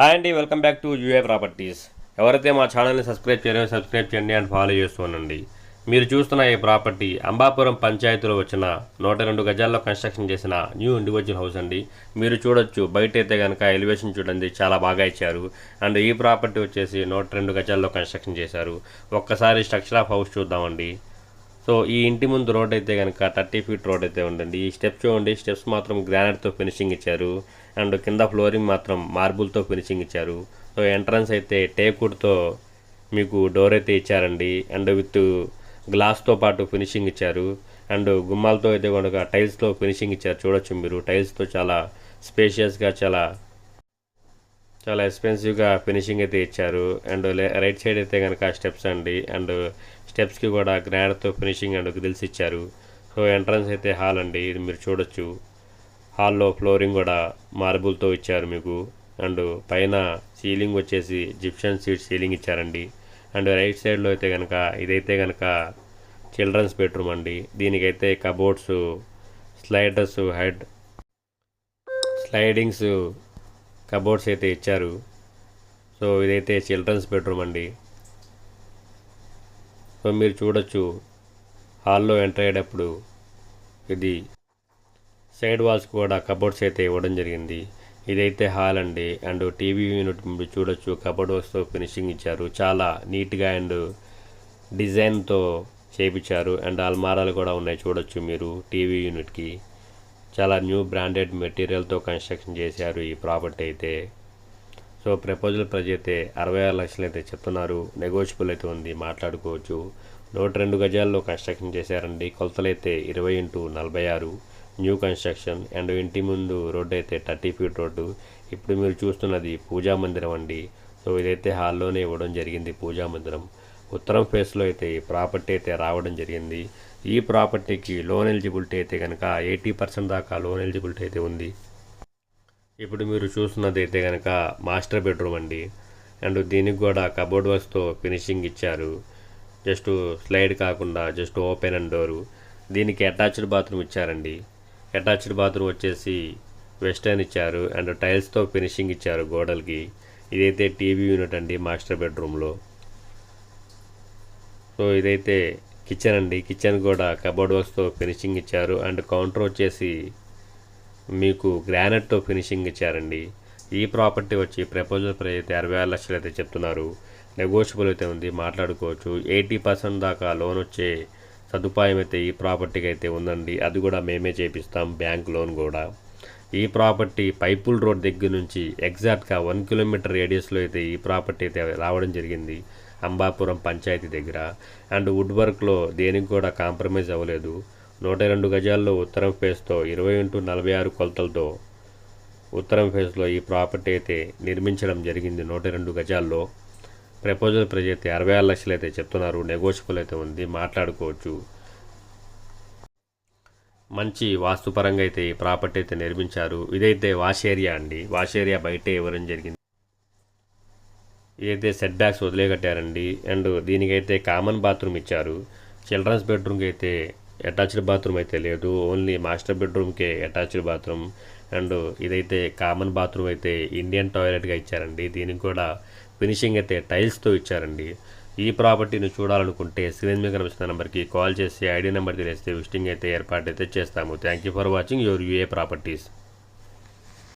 Hi అండి welcome back to UA properties. ఎవరైతే మా ఛానల్ని సబ్స్క్రైబ్ చేయలేదో సబ్స్క్రైబ్ చేయండి అండ్ ఫాలో చేస్తూ ఉండండి మీరు చూస్తున్న ఈ ప్రాపర్టీ అంబాపురం పంచాయతీలో వచ్చిన నూట రెండు గజాల్లో కన్స్ట్రక్షన్ చేసిన న్యూ ఇండివిజువల్ హౌస్ అండి. మీరు చూడొచ్చు బయట అయితే కనుక ఎలివేషన్ చూడండి చాలా బాగా ఇచ్చారు. అండ్ ఈ ప్రాపర్టీ వచ్చేసి నూట రెండు గజాల్లో కన్స్ట్రక్షన్ చేశారు. ఒక్కసారి స్ట్రక్చర్ ఆఫ్ హౌస్ చూద్దామండి. సో ఈ ఇంటి ముందు రోడ్ అయితే కనుక థర్టీ ఫీట్ రోడ్ అయితే ఉండండి ఈ స్టెప్స్ చూడండి. స్టెప్స్ మాత్రం గ్రానైట్తో ఫినిషింగ్ ఇచ్చారు. అండ్ కింద ఫ్లోరింగ్ మాత్రం మార్బుల్తో ఫినిషింగ్ ఇచ్చారు. సో ఎంట్రన్స్ అయితే టేకుడ్తో మీకు డోర్ అయితే ఇచ్చారండి. అండ్ విత్ గ్లాస్తో పాటు ఫినిషింగ్ ఇచ్చారు. అండ్ గుమ్మాలతో అయితే కనుక టైల్స్తో ఫినిషింగ్ ఇచ్చారు. చూడొచ్చు మీరు. టైల్స్తో చాలా స్పేషియస్గా చాలా చాలా ఎక్స్పెన్సివ్గా ఫినిషింగ్ అయితే ఇచ్చారు. అండ్ రైట్ సైడ్ అయితే కనుక స్టెప్స్ అండి. అండ్ స్టెప్స్కి కూడా గ్రానైట్తో ఫినిషింగ్ అండ్ గ్రిల్స్ ఇచ్చారు. సో ఎంట్రన్స్ అయితే హాల్ అండి ఇది మీరు చూడొచ్చు. హాల్లో ఫ్లోరింగ్ కూడా మార్బుల్తో ఇచ్చారు మీకు. అండ్ పైన సీలింగ్ వచ్చేసి జిప్షన్ సీట్ సీలింగ్ ఇచ్చారండి. అండ్ రైట్ సైడ్లో అయితే కనుక ఇదైతే కనుక చిల్డ్రన్స్ బెడ్రూమ్ అండి. దీనికైతే cupboards sliders head slidings cupboards అయితే ఇచ్చారు. సో ఇదైతే చిల్డ్రన్స్ బెడ్రూమ్ అండి. సో మీరు చూడొచ్చు హాల్లో ఎంటర్ అయ్యేటప్పుడు ఇది సైడ్ వాల్స్ కూడా కబోర్డ్స్ అయితే ఇవ్వడం జరిగింది. ఇదైతే హాల్ అండి. అండ్ టీవీ యూనిట్ మీరు చూడొచ్చు. కబోర్డ్ వర్క్స్తో ఫినిషింగ్ ఇచ్చారు. చాలా నీట్గా అండ్ డిజైన్తో చేపించారు. అండ్ అల్మారాలు కూడా ఉన్నాయి చూడొచ్చు మీరు టీవీ యూనిట్కి. చాలా న్యూ బ్రాండెడ్ మెటీరియల్తో కన్స్ట్రక్షన్ చేశారు ఈ ప్రాపర్టీ అయితే. సో ప్రపోజల్ ప్రైజ్ అయితే అరవై ఆరు లక్షలు అయితే చెప్తున్నారు. నెగోషియబుల్ అయితే ఉంది మాట్లాడుకోవచ్చు. నూట రెండు గజాల్లో కన్స్ట్రక్షన్ చేశారండి. కొలతలు అయితే ఇరవై ఇంటూ నలభై ఆరు. న్యూ కన్స్ట్రక్షన్ అండ్ ఇంటి ముందు రోడ్డు అయితే థర్టీ ఫీట్ రోడ్డు. ఇప్పుడు మీరు చూస్తున్నది పూజా మందిరం అండి. సో ఇదైతే హాల్లోనే ఇవ్వడం జరిగింది పూజా మందిరం. ఉత్తరం ఫేస్లో అయితే ఈ ప్రాపర్టీ అయితే రావడం జరిగింది. ఈ ప్రాపర్టీకి లోన్ ఎలిజిబిలిటీ అయితే కనుక ఎయిటీ పర్సెంట్ దాకా లోన్ ఎలిజిబిలిటీ అయితే ఉంది. ఇప్పుడు మీరు చూస్తున్నది అయితే కనుక మాస్టర్ బెడ్రూమ్ అండి. అండ్ దీనికి కూడా కబోర్డ్ వర్క్స్తో ఫినిషింగ్ ఇచ్చారు. జస్ట్ స్లైడ్ కాకుండా జస్ట్ ఓపెన్ అండ్ డోరు. దీనికి అటాచ్డ్ బాత్రూమ్ ఇచ్చారండి. అటాచ్డ్ బాత్రూమ్ వచ్చేసి వెస్టర్న్ ఇచ్చారు. అండ్ టైల్స్తో ఫినిషింగ్ ఇచ్చారు గోడలకి. ఇదైతే టీవీ యూనిట్ అండి మాస్టర్ బెడ్రూమ్లో. సో ఇదైతే కిచెన్ అండి. కిచెన్ కూడా కబోర్డ్ వర్క్స్తో ఫినిషింగ్ ఇచ్చారు. అండ్ కౌంటర్ వచ్చేసి మీకు గ్రానైట్తో ఫినిషింగ్ ఇచ్చారండి. ఈ ప్రాపర్టీ వచ్చి ప్రపోజల్ ప్రైస్ అయితే అరవై ఆరు లక్షలు అయితే చెప్తున్నారు. నెగోషియబుల్ అయితే ఉంది మాట్లాడుకోవచ్చు. ఎయిటీ పర్సెంట్ దాకా లోన్ వచ్చే సదుపాయం అయితే ఈ ప్రాపర్టీకి అయితే ఉందండి. అది కూడా మేమే చేపిస్తాం బ్యాంక్ లోన్ కూడా. ఈ ప్రాపర్టీ పైపుల్ రోడ్ దగ్గర నుంచి ఎగ్జాక్ట్గా వన్ కిలోమీటర్ రేడియస్లో అయితే ఈ ప్రాపర్టీ అయితే రావడం జరిగింది. అంబాపురం పంచాయతీ దగ్గర. అండ్ వుడ్ వర్క్లో దేనికి కూడా కాంప్రమైజ్ అవ్వలేదు. నూట రెండు గజాల్లో ఉత్తరం ఫేస్తో ఇరవై ఇంటూ నలభై ఆరు కొలతలతో ఉత్తరం ఫేస్లో ఈ ప్రాపర్టీ అయితే నిర్మించడం జరిగింది నూట రెండు గజాల్లో. ప్రపోజల్ ప్రైజ్ అయితే అరవై ఆరు లక్షలు అయితే చెప్తున్నారు. నెగోషియబుల్ అయితే ఉంది. మాట్లాడుకోవచ్చు. మంచి వాస్తుపరంగా అయితే ఈ ప్రాపర్టీ అయితే నిర్మించారు. ఇదైతే వాష్ ఏరియా అండి. వాష్ ఏరియా బయటే ఇవ్వడం జరిగింది. ఇదైతే సెట్ బ్యాక్స్ వదిలే కట్టారండి అండ్ దీనికైతే కామన్ బాత్రూమ్ ఇచ్చారు. చిల్డ్రన్స్ బెడ్రూమ్కి అయితే అటాచ్డ్ బాత్రూమ్ అయితే లేదు. ఓన్లీ మాస్టర్ బెడ్రూమ్కే అటాచ్డ్ బాత్రూమ్. అండ్ ఇదైతే కామన్ బాత్రూమ్ అయితే ఇండియన్ టాయిలెట్గా ఇచ్చారండి. దీనికి కూడా ఫినిషింగ్ అయితే టైల్స్తో ఇచ్చారండి. ఈ ప్రాపర్టీని చూడాలనుకుంటే స్క్రీన్ మీద కనిపిస్తున్న నెంబర్కి కాల్ చేసి ఐడి నెంబర్ తెలిస్తే విజిటింగ్ అయితే ఏర్పాటు అయితే చేస్తాము. Thank you for watching your UA properties.